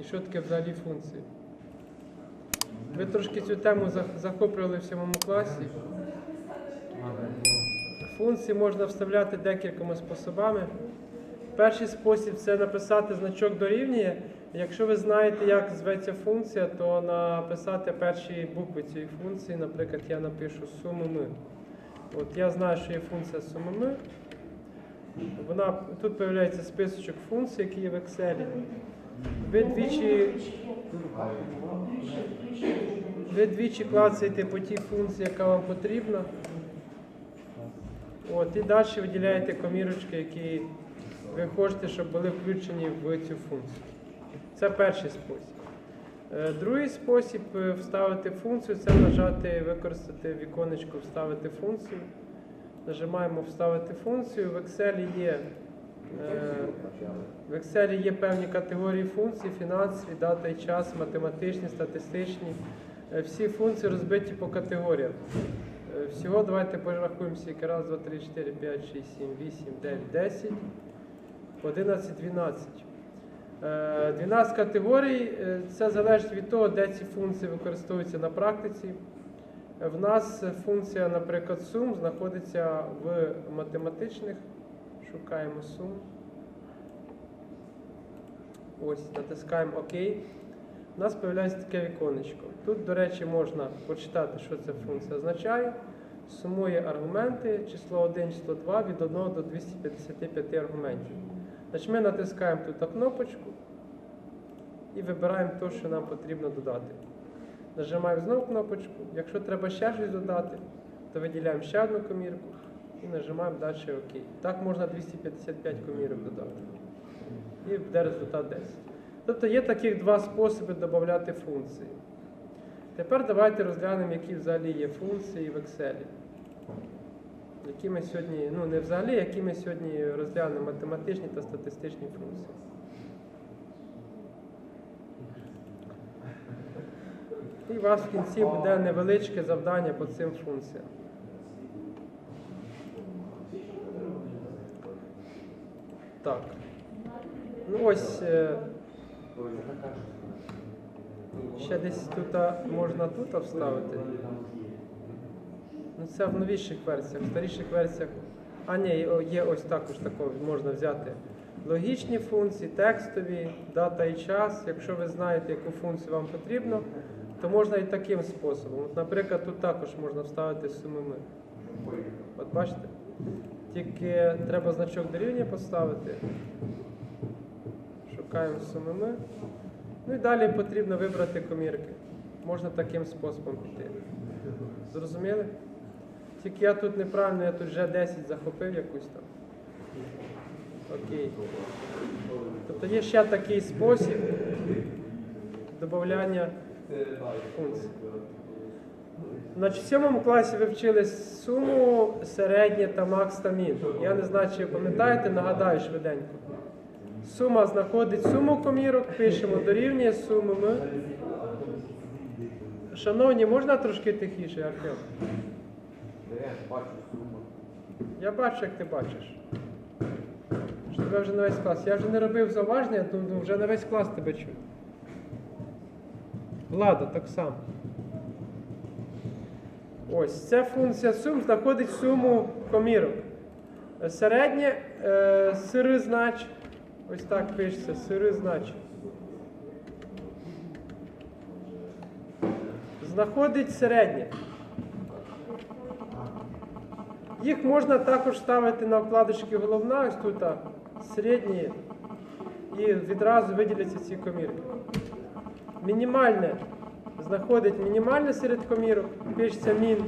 і що таке взагалі функції. Ви трошки цю тему захоплювали в сьомому класі. Функції можна вставляти декількома способами. Перший спосіб це написати значок дорівнює. Якщо ви знаєте, як зветься функція, то написати перші букви цієї функції, наприклад, я напишу сумами. От я знаю, що є функція сумами. Вона тут з'являється списочок функцій, які є в Excel. Ви двічі, ви двічі клацаєте по тій функції, яка вам потрібна. От, і далі виділяєте комірочки, які ви хочете, щоб були включені в цю функцію. Це перший спосіб. Е, Другий спосіб е, вставити функцію це нажати, використати віконечко Вставити функцію. Нажимаємо Вставити функцію. В Excel є, в Excel є певні категорії функцій, фінансові, дата і час, математичні, статистичні. Е, Всі функції розбиті по категоріях. Е, Всього давайте порахуємо скільки. Раз, два, три, чотири, п'ять, шість, сім, вісім, дев'ять, десять, одинадцять, дванадцять. Е, 12 категорій. е, Це залежить від того, де ці функції використовуються на практиці. Е, В нас функція, наприклад, сум знаходиться в математичних. Шукаємо сум. Ось, натискаємо ОК. У нас з'являється таке віконечко. Тут, до речі, можна почитати, що ця функція означає. Сумує аргументи, число 1, число 2 від 1 до 255 аргументів. Значить, ми натискаємо тут на кнопочку і вибираємо те, що нам потрібно додати. Нажимаємо знову кнопочку. Якщо треба ще щось додати, то виділяємо ще одну комірку і нажимаємо далі ОК. Так можна 255 комірок додати. І буде результат 10. Тобто є таких два способи додати функції. Тепер давайте розглянемо, які взагалі є функції в Excel. Які ми сьогодні, ну не взагалі, які ми сьогодні розглянемо математичні та статистичні функції. І у вас в кінці буде невеличке завдання по цим функціям. Так. Ну ось е, ще десь тут можна тут вставити. Ну це в новіших версіях, в старіших версіях. А ні, є ось також такого, можна взяти логічні функції, текстові, дата і час. Якщо ви знаєте, яку функцію вам потрібно, то можна і таким способом. От, наприклад, тут також можна вставити сумими. От бачите? Тільки треба значок дорівнює поставити. Шукаємо сумими. Ну і далі потрібно вибрати комірки. Можна таким способом піти. Зрозуміли? Тільки я тут неправильно, я тут вже 10 захопив якусь там. Окей. Тобто є ще такий спосіб додавання функцій. Значить, в сьомому класі ви вчили суму, середнє та макс та мін. Я не знаю, чи пам'ятаєте, нагадаю швиденько. Сума знаходить суму комірок, пишемо дорівнює сумами. Шановні, можна трошки тихіше, Артем? Я бачу, як ти бачиш. Що тебе вже на весь клас. Я вже не робив зауваження, то ну, вже на весь клас тебе чую. Влада, так само. Ось ця функція сум знаходить суму комірок. Середнє е, сири знач. Ось так пишеться, сири знач. Знаходить середнє. Їх можна також ставити на вкладочки головна, ось тут середні, і відразу виділяться ці комірки. Мінімальне знаходить мінімальне серед комірок, пишеться мін.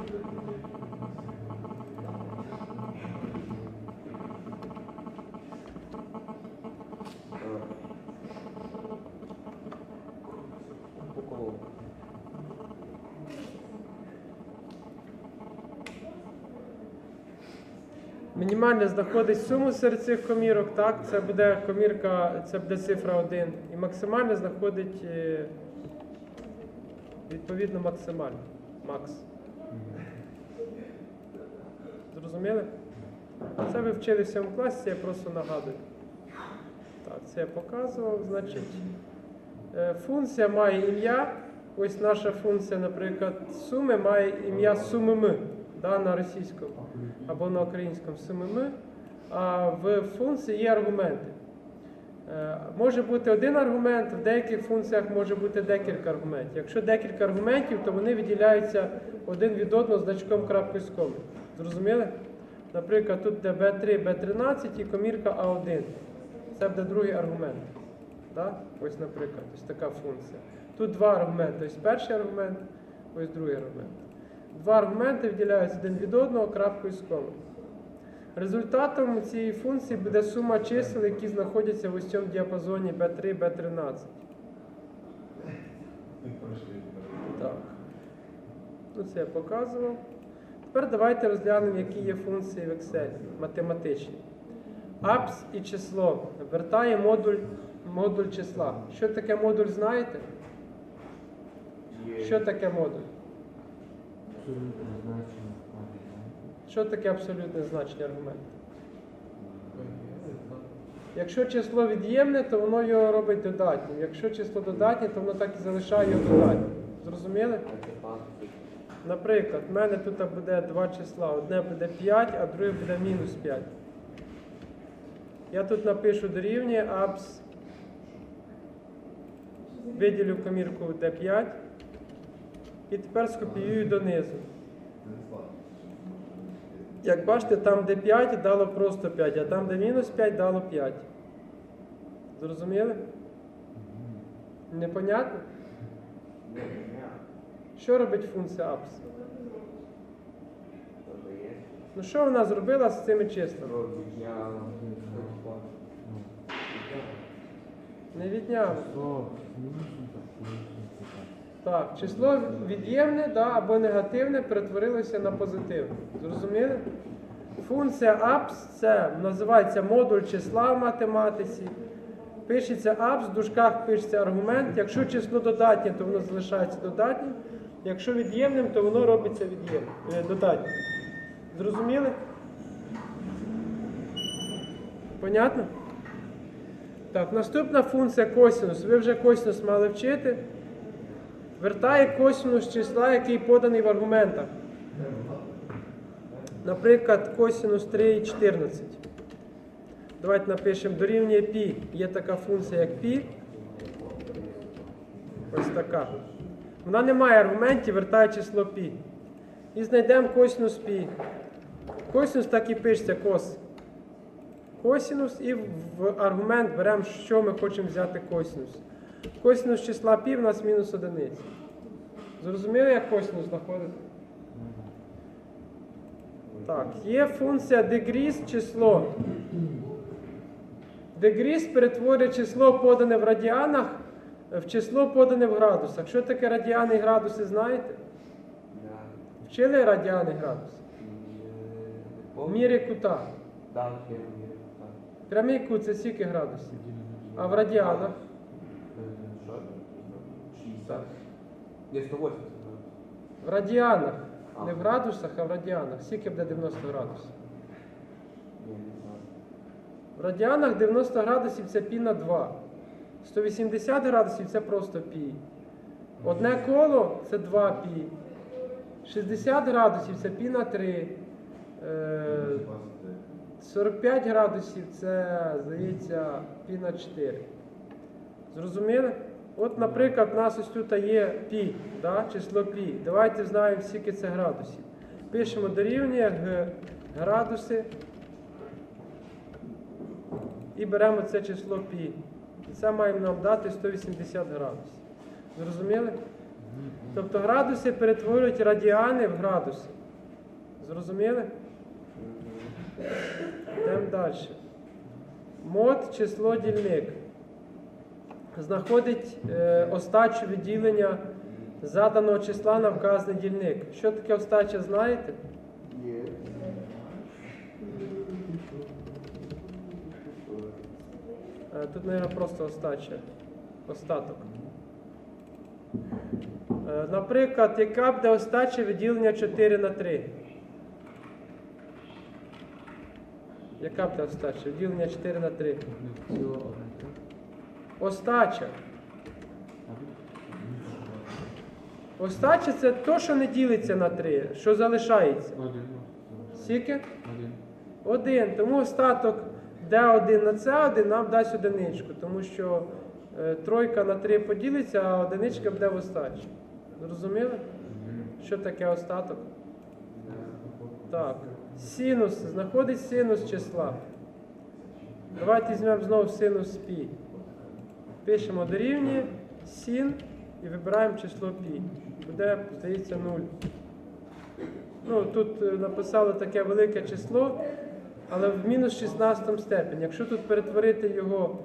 Мінімальне знаходить суму серед цих комірок, так, це буде комірка, це буде цифра 1. І максимальне знаходить е, відповідно максимальне. Макс. Зрозуміли? Це ви вчили в 7 класі, я просто нагадую. Так, це я показував, значить. Е, Функція має ім'я. Ось наша функція, наприклад, суми має ім'я сумими да, на російському або на українському сумими. А в функції є аргументи. Е, Може бути один аргумент, в деяких функціях може бути декілька аргументів. Якщо декілька аргументів, то вони виділяються один від одного значком крапкою з коми. Зрозуміли? Наприклад, тут де B3, B13 і комірка А1. Це буде другий аргумент. Да? Ось, наприклад, ось така функція. Тут два аргументи. Ось перший аргумент, ось другий аргумент. Два аргументи виділяються один від одного крапкою з коми. Результатом цієї функції буде сума чисел, які знаходяться в ось цьому діапазоні B3, B13. Так. Ну, це я показував. Тепер давайте розглянемо, які є функції в Excel математичні. Апс і число. Вертає модуль, модуль числа. Що таке модуль, знаєте? Що таке модуль? Що таке абсолютне значення аргументу? Якщо число від'ємне, то воно його робить додатнім. Якщо число додатнє, то воно так і залишає його додатнім. Зрозуміли? Наприклад, в мене тут буде два числа. Одне буде 5, а друге буде мінус 5. Я тут напишу дорівнює абс. Виділю комірку D5. І тепер скопіюю донизу. Як бачите, там де 5 дало просто 5, а там де мінус 5 дало 5. Зрозуміли? Непонятно? Що робить функція apps? Ну що вона зробила з цими числами? Не відняла. Так, число від'ємне да, або негативне перетворилося на позитивне. Зрозуміли? Функція apps це називається модуль числа в математиці. Пишеться apps, в дужках пишеться аргумент. Якщо число додатнє, то воно залишається додатнім. Якщо від'ємним, то воно робиться від'ємним, е, додатнім. Зрозуміли? Понятно? Так, наступна функція косинус. Ви вже косинус мали вчити Вертає косинус числа, який поданий в аргументах. Наприклад, косинус 3,14. Давайте напишемо дорівнює π. Є така функція, як π. Ось така. Вона не має аргументів, вертає число π. І знайдемо косинус π. Косинус так і пишеться кос. Косинус і в аргумент беремо, що ми хочемо взяти косинус. Косинус числа π у нас мінус одиниця. Зрозуміли, як косинус знаходити? Так, є функція degrees число. Degrees перетворює число подане в радіанах в число подане в градусах. Що таке радіани і градуси, знаєте? Вчили радіани і градуси? В мірі кута. Прямий кут це скільки градусів? А в радіанах? Є 180. В радіанах. Не в градусах, а в радіанах. Скільки буде 90 градусів? В радіанах 90 градусів це пі на 2. 180 градусів це просто пі. Одне коло це 2 пі. 60 градусів це пі на 3. Е, 45 градусів це, здається, пі на 4. Зрозуміли? От, наприклад, у нас ось тут є пі, да, число пі. Давайте знаємо, скільки це градусів. Пишемо дорівнює градуси і беремо це число пі. І це маємо нам дати 180 градусів. Зрозуміли? Тобто градуси перетворюють радіани в градуси. Зрозуміли? Йдемо далі. Мод число дільник. Знаходить е, остачу відділення заданого числа на вказаний дільник. Що таке остача, знаєте? Е, Тут, мабуть, просто остача. Остаток. Е, Наприклад, яка буде остача відділення 4 на 3? Яка буде остача? Відділення 4 на 3. Остача. Остача це то, що не ділиться на 3, що залишається. Один. Скільки? Один. Один. Тому остаток D1 на C1 нам дасть одиничку, тому що е, тройка на 3 поділиться, а одиничка буде в остачі. Зрозуміли? Що таке остаток? Так. Синус. Знаходить синус числа. Давайте візьмемо знову синус π. Пишемо дорівнює син і вибираємо число π. Буде, здається, 0. Ну, тут е, написали таке велике число, але в мінус 16 степені. Якщо тут перетворити його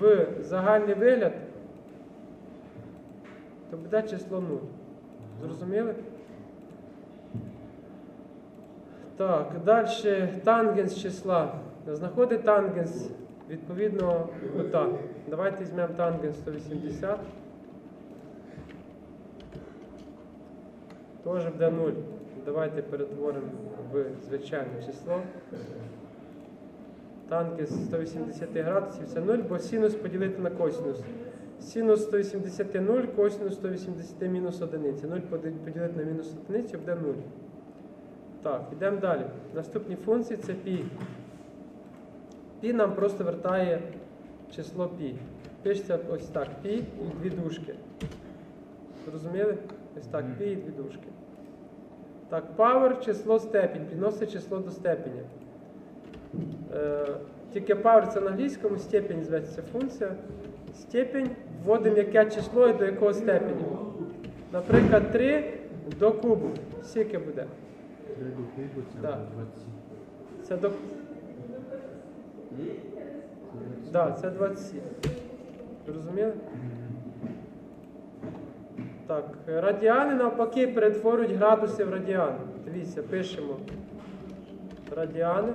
в загальний вигляд, то буде число 0. Зрозуміли? Так, далі тангенс числа. Знаходить тангенс відповідного кута. Давайте візьмемо тангенс 180. Теж буде 0. Давайте перетворимо в звичайне число. Тангенс 180 градусів це 0, бо синус поділити на косинус. Синус 180 0, косинус 180 мінус 1. 0 поділити на мінус 1 буде 0. Так, йдемо далі. Наступні функції це π. Пі нам просто вертає число пі. Пишеться ось так пі і дві дужки. Зрозуміли? Ось так пі і дві дужки. Так, power число степінь, Підносить число до степені. Е, тільки power це на англійському, степінь зветься функція. Степінь вводимо яке число і до якого степені. Наприклад, 3 до кубу. Скільки буде? 3 до кубу це 20. Це до. Так, це 27. Розуміли? Так, радіани навпаки перетворюють градуси в радіани. Дивіться, пишемо радіани.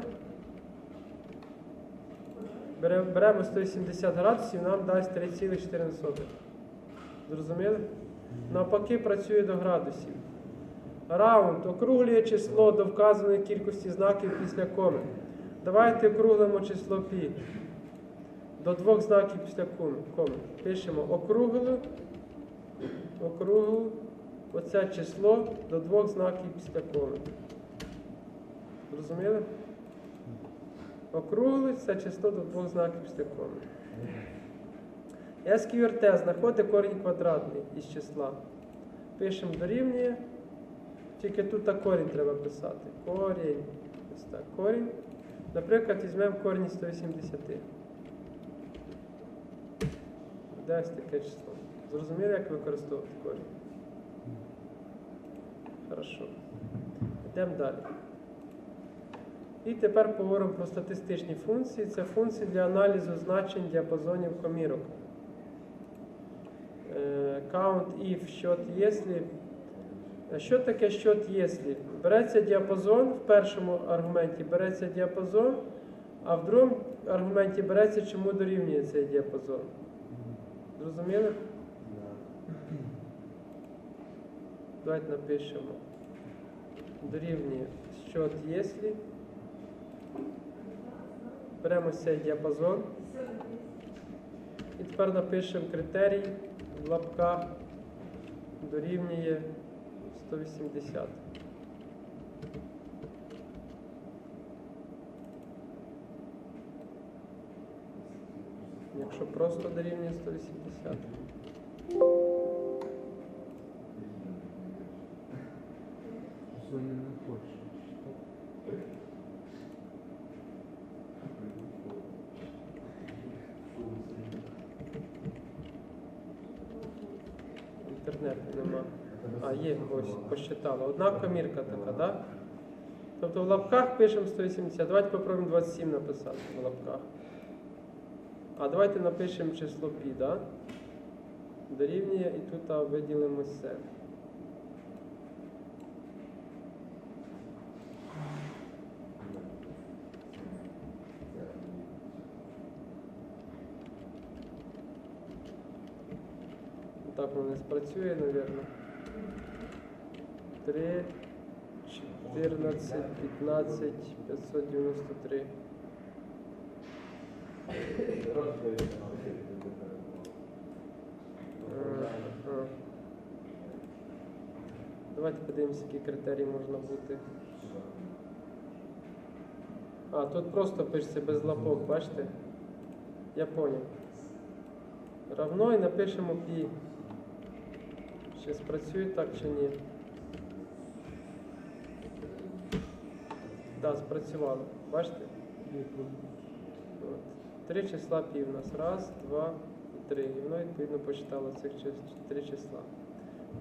Беремо 180 градусів, нам дасть 3,14. Зрозуміли? Навпаки працює до градусів. Раунд округлює число до вказаної кількості знаків після коми. Давайте округлимо число π до двох знаків після коми. Пишемо округлу, округлу, оце число до двох знаків після коми. Зрозуміли? Округлить це число до двох знаків після коми. SQRT знаходить корінь квадратний із числа. Пишемо дорівнює. Тільки тут корінь треба писати. Корінь. Ось так, корінь. Наприклад, візьмемо корінь 180. Буде ось таке число. Зрозуміли, як використовувати корінь? Хорошо. Йдемо далі. І тепер поговоримо про статистичні функції. Це функції для аналізу значень діапазонів комірок. Е, Count if, счет если. Що таке счет если? Береться діапазон в першому аргументі, береться діапазон, а в другому аргументі береться, чому дорівнює цей діапазон. Зрозуміли? Давайте напишемо. Дорівнює счет если. Беремо цей діапазон. І тепер напишемо критерій в лапках дорівнює 180. Якщо просто дорівнює 180. Сьогодні не хочеш. Інтернету нема. А, є, ось, посчитала. Одна комірка така, да? Тобто в лапках пишемо 180. Давайте попробуємо 27 написати в лапках. А давайте напишемо число π, да? Дорівнює і тут виділимо це. Так воно не спрацює, мабуть. 3, 14, 15, 593. Ага. Давайте подивимося, які критерії можна бути. А, тут просто пишеться без лапок, бачите? Я поняв. Равно і напишемо і. Чи спрацює так чи ні. Так, да, спрацювало. Бачите? Три числа пів у нас. Раз, два і три. І воно відповідно почитало цих три числа.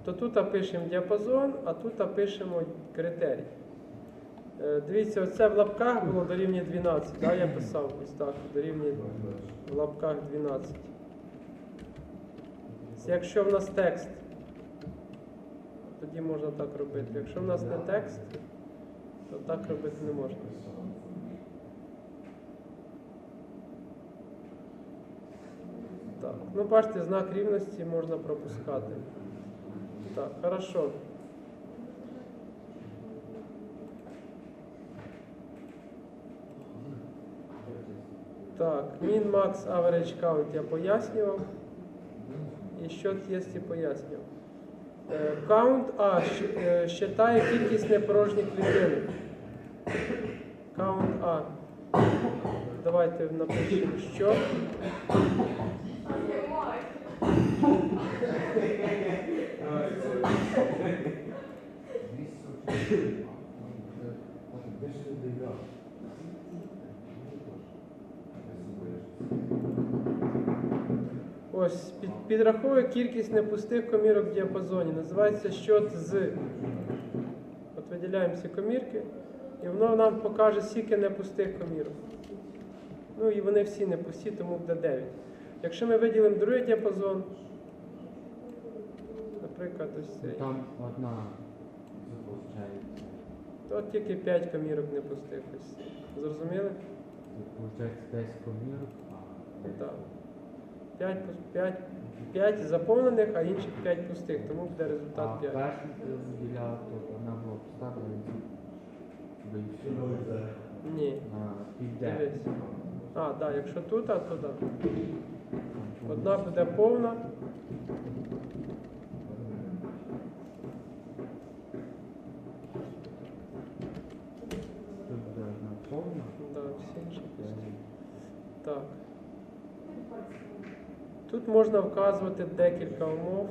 То тут пишемо діапазон, а тут пишемо критерій. Е, Дивіться, оце в лапках було дорівнює 12. Да, я писав ось так, дорівнює в лапках 12. Якщо в нас текст, тоді можна так робити. Якщо в нас не текст, то так робити не можна. Так, ну бачите, знак рівності можна пропускати. Так, хорошо. Так, min, max, average count я пояснював. І що є пояснював. Е, Count А е, считає кількість непорожніх клітинок. Count А. Давайте напишемо, що. Ось під, підраховує кількість непустих комірок в діапазоні. Називається щот з. От виділяємо ці комірки, і воно нам покаже скільки непустих комірок. Ну і вони всі не пусті, тому буде 9. Якщо ми виділимо другий діапазон, наприклад, ось цей, Там одна. То тільки 5 комірок не пустих. Ось. Зрозуміли? Получається 10 комірок, Так. 5, 5, 5 заповнених, а інших 5 пустих, тому буде результат 5. першу ти виділяв, то вона була пуста, поставлена вийшла Ні. Дивись. А, так, да, якщо тут, а то так. Одна буде повна, Тут буде одна повна. да, всі інші пусті. Так. Тут можна вказувати декілька умов.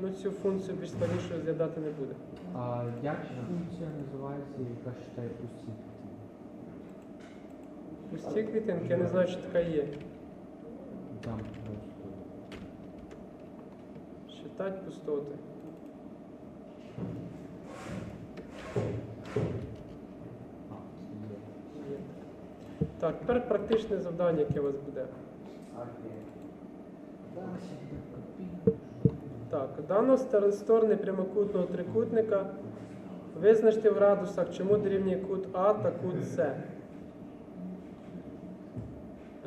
Ну, цю функцію більш складніше розглядати не буде. А як функція називається, яка считає пусті? Пусті клітинки, я не знаю, що така є. Там просто. Считать пустоти. А, є. Є. Так, тепер практичне завдання, яке у вас буде. Так, дано сторони прямокутного трикутника визначте в градусах, чому дорівнює кут А та кут С.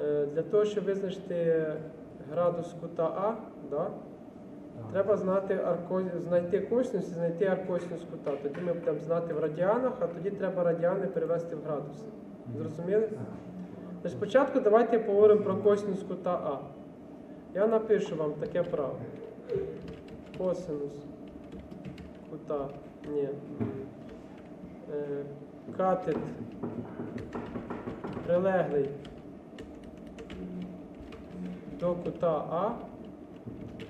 Е, Для того, щоб визначити градус кута А, да, треба знати арко... знайти косинус і знайти аркосинус кута. Тоді ми будемо знати в радіанах, а тоді треба радіани перевести в градуси. Зрозуміли? Значить, спочатку давайте поговоримо про косинус кута А. Я напишу вам таке право. Косинус кута. Ні. Е, катет прилеглий до кута А.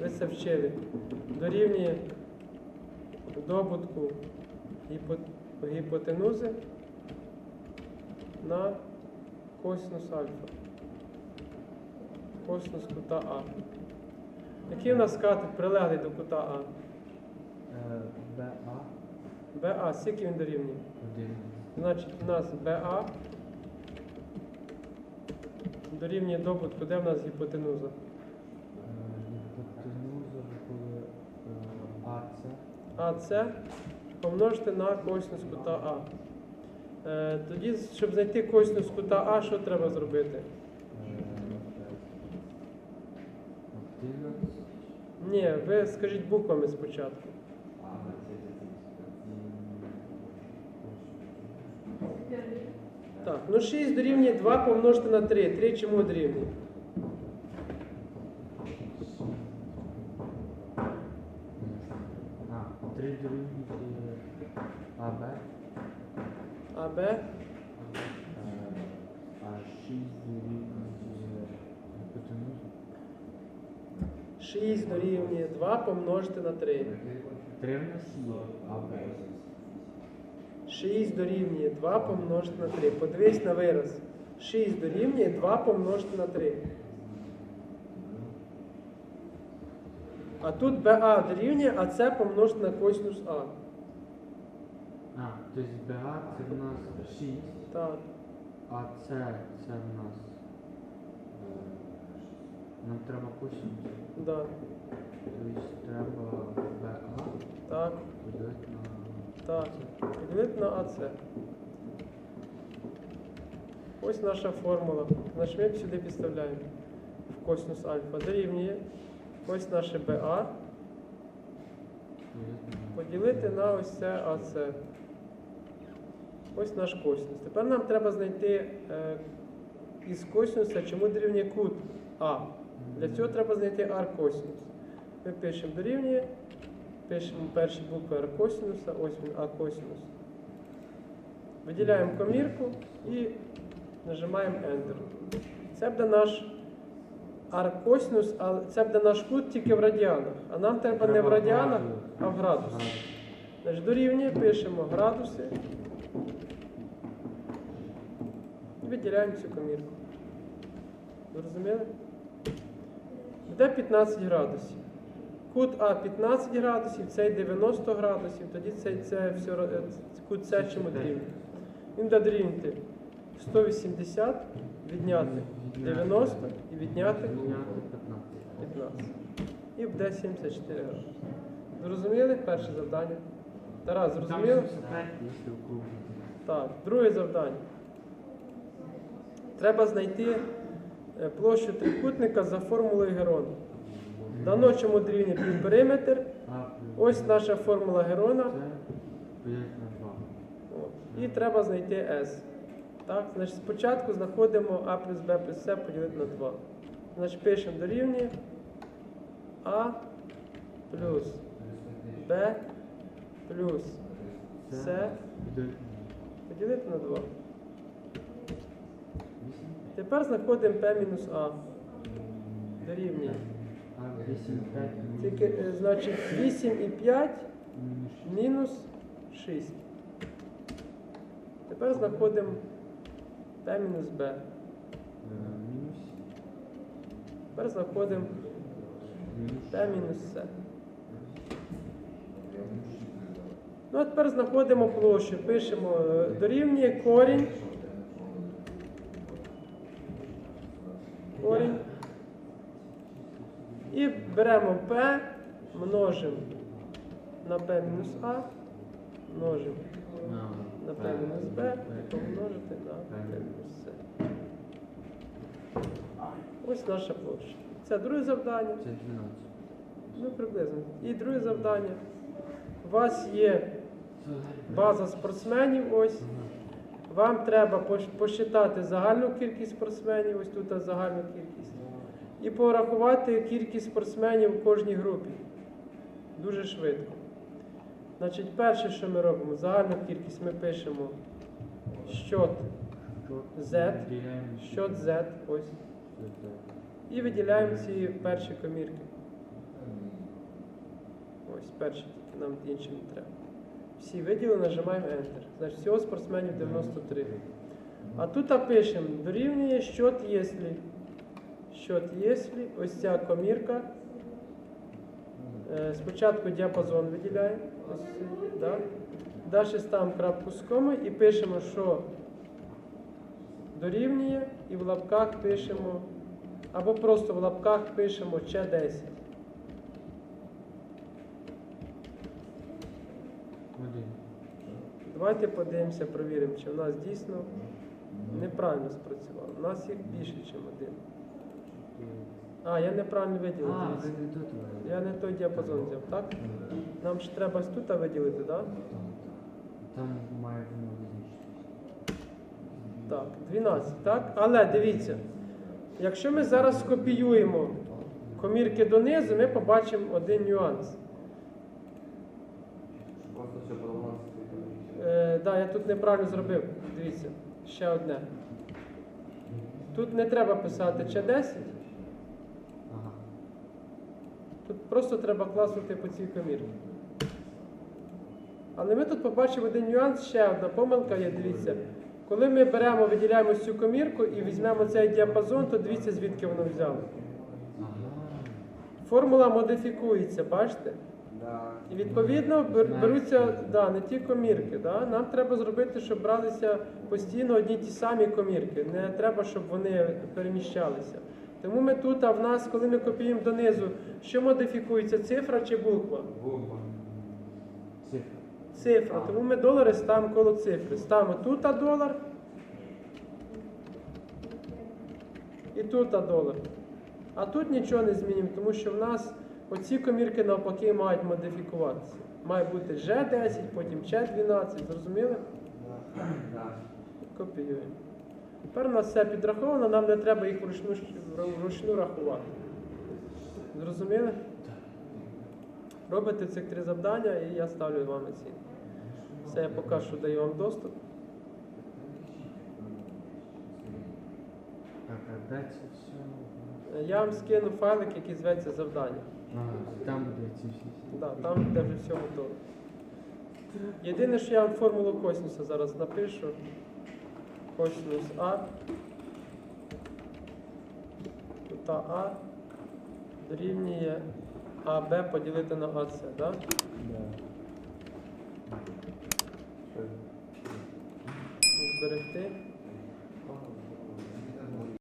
Ви це вчили. Дорівнює добутку гіпо- гіпотенузи на косинус альфа. Косинус кута А. Який у нас катет прилеглий до кута А? Е, БА БА, скільки він дорівнює? один. Значить, у нас БА дорівнює добутку, де в нас гіпотенуза? Е, Гіпотенуза буде е, АЦ. АС помножити на косинус кута А. Е, тоді, щоб знайти косинус кута А, що треба зробити? е, 11. Ні, ви скажіть буквами спочатку. Так, ну 6 дорівнює 2 помножити на 3. 3 чому дорівнює? АБ Е, 6 дорівнює 6 дорівнює 2 помножити на 3. 3 в нас 6 дорівнює 2 помножити на 3. Подивись на вираз. 6 дорівнює 2 помножити на 3. А тут БА дорівнює, а це помножити на косинус А. Тобто БА це в нас 6, Так. а це, це в нас. е, Нам треба косинус. Да. Тобто треба БА Так. поділити на Так. Поділити на АЦ. Ось наша формула. Ми сюди підставляємо в косинус альфа дорівнює. Ось наше БА. Поділити на ось це АЦ. Ось наш косинус. Тепер нам треба знайти е, із косинуса, чому дорівнює кут А. Для цього треба знайти аркосинус. Ми пишемо дорівнює, пишемо перші букви аркосинуса, ось він А-косинус. Виділяємо комірку і нажимаємо Enter. Це буде наш аркосинус, але це буде наш кут тільки в радіанах. А нам треба не в радіанах, а в градусах. Градус. Значить, дорівнює, пишемо градуси. І виділяємо цю комірку. Зрозуміли? Буде 15 градусів. Кут А 15 градусів, цей 90 градусів, тоді цей це все кут С чому дорівнює. Він буде дорівнювати 180, відняти 90 і відняти Відняти 15. 15. І буде 74 градуси. Зрозуміли перше завдання? Тарас, зрозуміли? 75, якщо. Так, друге завдання. Треба знайти е, площу трикутника за формулою Герона. Дано чому дорівнює півпериметр. А Ось наша формула Герона. Це поділити на 2. От. І треба знайти S. Так, значить, спочатку знаходимо А плюс Б плюс С поділити на 2. Значить, пишемо дорівнює А плюс Б плюс С поділити на 2. На 8. Тепер знаходимо P мінус А. Дорівнює. А 8, 5, Тільки, е, значить, 8 і 5 мінус мінус 6. Тепер знаходимо P мінус B. Тепер знаходимо P мінус С. Ну, а тепер знаходимо площу. Пишемо е, дорівнює. Корінь. І беремо P, множимо на P мінус А, множимо на P мінус Б і помножити на P мінус С. Ось наша площа. Це друге завдання. Це 12. Ну, приблизно. І друге завдання. У вас є база спортсменів, ось. Вам треба посчитати загальну кількість спортсменів, ось тут загальну кількість. І порахувати кількість спортсменів у кожній групі. Дуже швидко. Значить, перше, що ми робимо, загальну кількість ми пишемо щот Z, щот Z, ось. І виділяємо ці перші комірки. Ось перші тільки, нам інші не треба. Всі виділи, нажимаємо Enter. Значить, всього спортсменів 93. А тут пишемо дорівнює щот, якщо. Щот, якщо. Ось ця комірка. Е, Спочатку діапазон виділяємо. Ось, да? Далі ставимо крапку з комою і пишемо, що дорівнює, і в лапках пишемо, або просто в лапках пишемо ще 10. Давайте подивимося, провіримо, чи в нас дійсно неправильно спрацювало. У нас їх більше, ніж один. А, я неправильно виділив. А, ви не тут. Я не той діапазон взяв, так? Нам ж треба ось тут виділити, так? Там має. Так, 12, так? Але дивіться, якщо ми зараз скопіюємо комірки донизу, ми побачимо один нюанс. Е, да, я тут неправильно зробив. Дивіться, ще одне. Тут не треба писати Ч10, Ага. Тут просто треба класнути по цій комірці. Але ми тут побачимо один нюанс, ще одна помилка є, дивіться. Коли ми беремо, виділяємо цю комірку і візьмемо цей діапазон, то дивіться, звідки воно взяло. Формула модифікується, бачите? І відповідно беруться да, не ті комірки. Да? Нам треба зробити, щоб бралися постійно одні ті самі комірки. Не треба, щоб вони переміщалися. Тому ми тут, а в нас, коли ми копіюємо донизу, що модифікується, цифра чи буква? Буква. Цифра. Цифра. Тому ми долари ставимо коло цифри. Ставимо тут а долар. І тут а долар. А тут нічого не змінимо, тому що в нас оці комірки навпаки мають модифікуватися. Має бути G10, потім Ч12, зрозуміли? Да. Копіюємо. Тепер у нас все підраховано, нам не треба їх вручну, вручну рахувати. Зрозуміли? Робите цих три завдання і я ставлю вам оцінку. Все, я поки що даю вам доступ. А де? Я вам скину файлик, який зветься завдання. Ага, там буде ці всі. Да, там де вже все готово. Єдине, що я вам формулу косинуса зараз напишу. Косинус А. кута А дорівнює АБ поділити на АС, да? Зберегти.